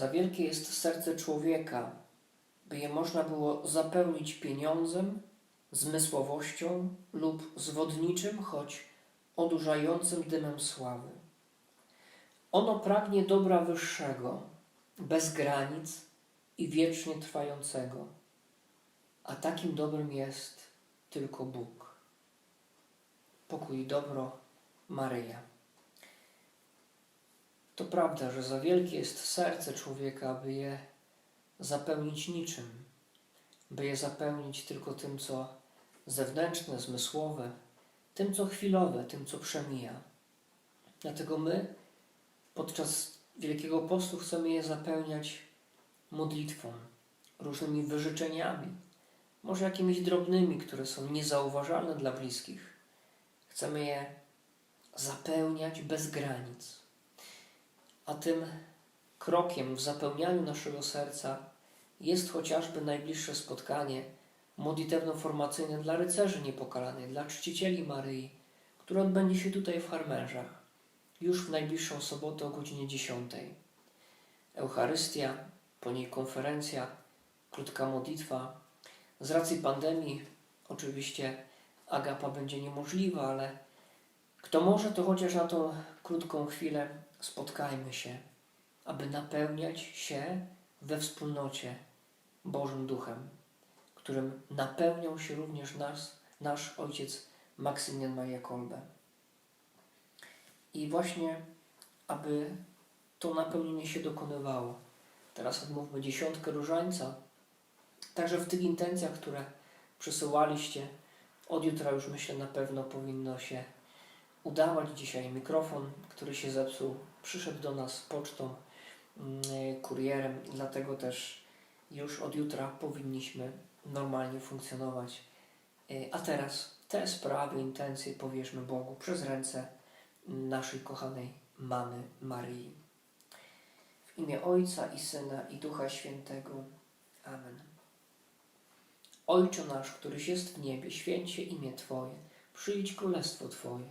Za wielkie jest serce człowieka, by je można było zapełnić pieniądzem, zmysłowością lub zwodniczym, choć odurzającym dymem sławy. Ono pragnie dobra wyższego, bez granic i wiecznie trwającego, a takim dobrym jest tylko Bóg. Pokój i dobro Maryja. To prawda, że za wielkie jest serce człowieka, by je zapełnić niczym, by je zapełnić tylko tym, co zewnętrzne, zmysłowe, tym, co chwilowe, tym, co przemija. Dlatego my podczas Wielkiego Postu chcemy je zapełniać modlitwą, różnymi wyżyczeniami, może jakimiś drobnymi, które są niezauważalne dla bliskich. Chcemy je zapełniać bez granic. A tym krokiem w zapełnianiu naszego serca jest chociażby najbliższe spotkanie modlitewno-formacyjne dla rycerzy niepokalanych, dla czcicieli Maryi, które odbędzie się tutaj w Harmerzach już w najbliższą sobotę o godzinie 10. Eucharystia, po niej konferencja, krótka modlitwa. Z racji pandemii oczywiście agapa będzie niemożliwa, ale kto może, to chociaż na tą krótką chwilę spotkajmy się, aby napełniać się we wspólnocie Bożym Duchem, którym napełniał się również nas, nasz ojciec Maksymilian Maria Kolbe. I właśnie, aby to napełnienie się dokonywało. Teraz odmówmy dziesiątkę różańca. Także w tych intencjach, które przysyłaliście, od jutra już myślę na pewno powinno się udawać. Dzisiaj mikrofon, który się zepsuł, przyszedł do nas pocztą, mm, kurierem, dlatego też już od jutra powinniśmy normalnie funkcjonować. Y, A teraz te sprawy, intencje powierzmy Bogu przez ręce naszej kochanej mamy Maryi. W imię Ojca i Syna i Ducha Świętego. Amen. Ojcze nasz, któryś jest w niebie, święć się imię Twoje, przyjdź królestwo Twoje,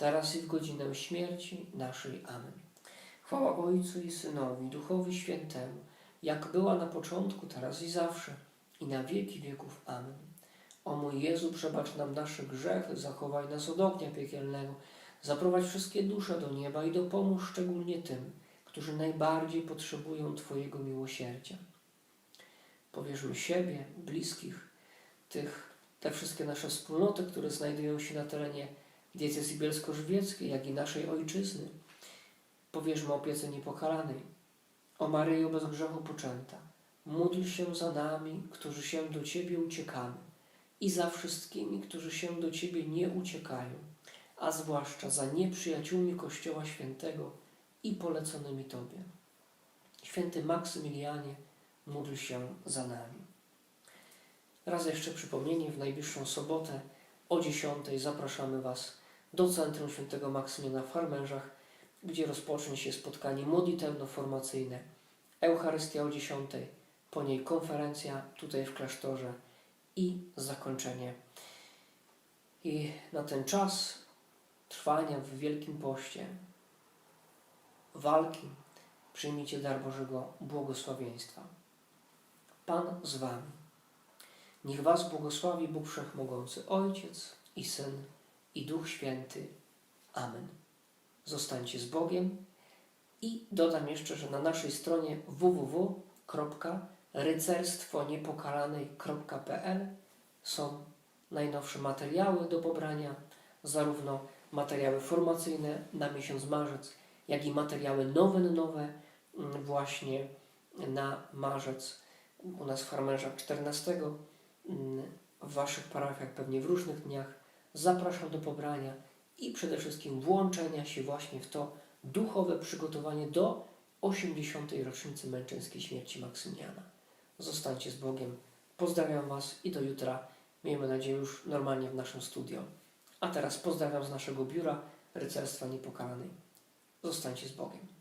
teraz i w godzinę śmierci naszej. Amen. Chwała Ojcu i Synowi, Duchowi Świętemu, jak była na początku, teraz i zawsze, i na wieki wieków. Amen. O mój Jezu, przebacz nam nasze grzechy, zachowaj nas od ognia piekielnego, zaprowadź wszystkie dusze do nieba i dopomóż szczególnie tym, którzy najbardziej potrzebują Twojego miłosierdzia. Powierzmy siebie, bliskich, tych, te wszystkie nasze wspólnoty, które znajdują się na terenie diecezji bielsko-żywieckiej, jak i naszej ojczyzny. Powierzmy opiece niepokalanej. O Maryjo bez grzechu poczęta, módl się za nami, którzy się do Ciebie uciekamy i za wszystkimi, którzy się do Ciebie nie uciekają, a zwłaszcza za nieprzyjaciółmi Kościoła Świętego i poleconymi Tobie. Święty Maksymilianie, módl się za nami. Raz jeszcze przypomnienie, w najbliższą sobotę o 10 zapraszamy Was do Centrum Świętego Maksymiliana w Harmerzach, gdzie rozpocznie się spotkanie modlitewno-formacyjne. Eucharystia o 10, po niej konferencja tutaj w klasztorze i zakończenie. I na ten czas trwania w Wielkim Poście, walki, przyjmijcie dar Bożego błogosławieństwa. Pan z Wami. Niech Was błogosławi Bóg Wszechmogący, Ojciec i Syn i Duch Święty. Amen. Zostańcie z Bogiem i dodam jeszcze, że na naszej stronie www.rycerstwoniepokalanej.pl są najnowsze materiały do pobrania, zarówno materiały formacyjne na miesiąc marzec, jak i materiały nowennowe mm, właśnie na marzec. U nas w Farmerzach 14, mm, w Waszych parafiach pewnie w różnych dniach. Zapraszam do pobrania i przede wszystkim włączenia się właśnie w to duchowe przygotowanie do 80. rocznicy męczeńskiej śmierci Maksymiliana. Zostańcie z Bogiem. Pozdrawiam Was i do jutra. Miejmy nadzieję już normalnie w naszym studio. A teraz pozdrawiam z naszego biura Rycerstwa Niepokalanej. Zostańcie z Bogiem.